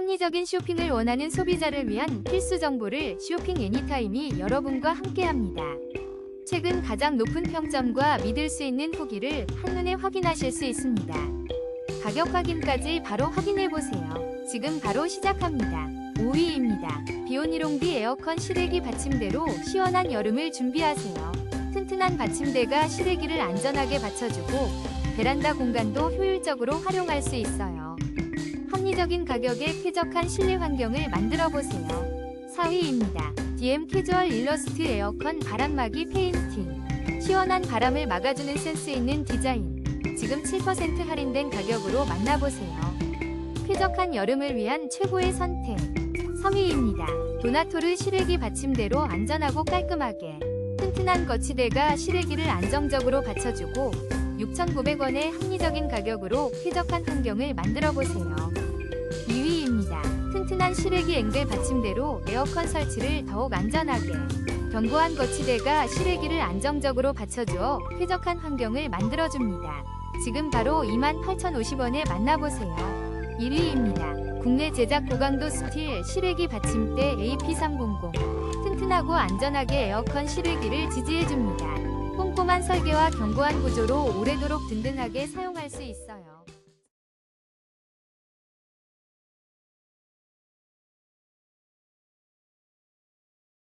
합리적인 쇼핑을 원하는 소비자를 위한 필수 정보를 쇼핑 애니타임이 여러분과 함께합니다. 최근 가장 높은 평점과 믿을 수 있는 후기를 한눈에 확인하실 수 있습니다. 가격 확인까지 바로 확인해 보세요. 지금 바로 시작합니다. 5위입니다. 비오니롱비 에어컨 실외기 받침대로 시원한 여름을 준비하세요. 튼튼한 받침대가 실외기를 안전하게 받쳐주고 베란다 공간도 효율적으로 활용할 수 있어요. 합리적인 가격에 쾌적한 실내 환경을 만들어 보세요. 4위입니다. DM 캐주얼 일러스트 에어컨 바람막이 페인팅. 시원한 바람을 막아주는 센스 있는 디자인. 지금 7% 할인된 가격으로 만나보세요. 쾌적한 여름을 위한 최고의 선택. 3위입니다. 도나토르 실외기 받침대로 안전하고 깔끔하게. 튼튼한 거치대가 실외기를 안정적으로 받쳐주고 6,900원의 합리적인 가격으로 쾌적한 환경을 만들어 보세요. 2위입니다. 튼튼한 실외기 앵글 받침대로 에어컨 설치를 더욱 안전하게. 견고한 거치대가 실외기를 안정적으로 받쳐주어 쾌적한 환경을 만들어줍니다. 지금 바로 28,050원에 만나보세요. 1위입니다. 국내 제작 고강도 스틸 실외기 받침대 AP300. 튼튼하고 안전하게 에어컨 실외기를 지지해줍니다. 꼼꼼한 설계와 견고한 구조로 오래도록 든든하게 사용할 수 있어요.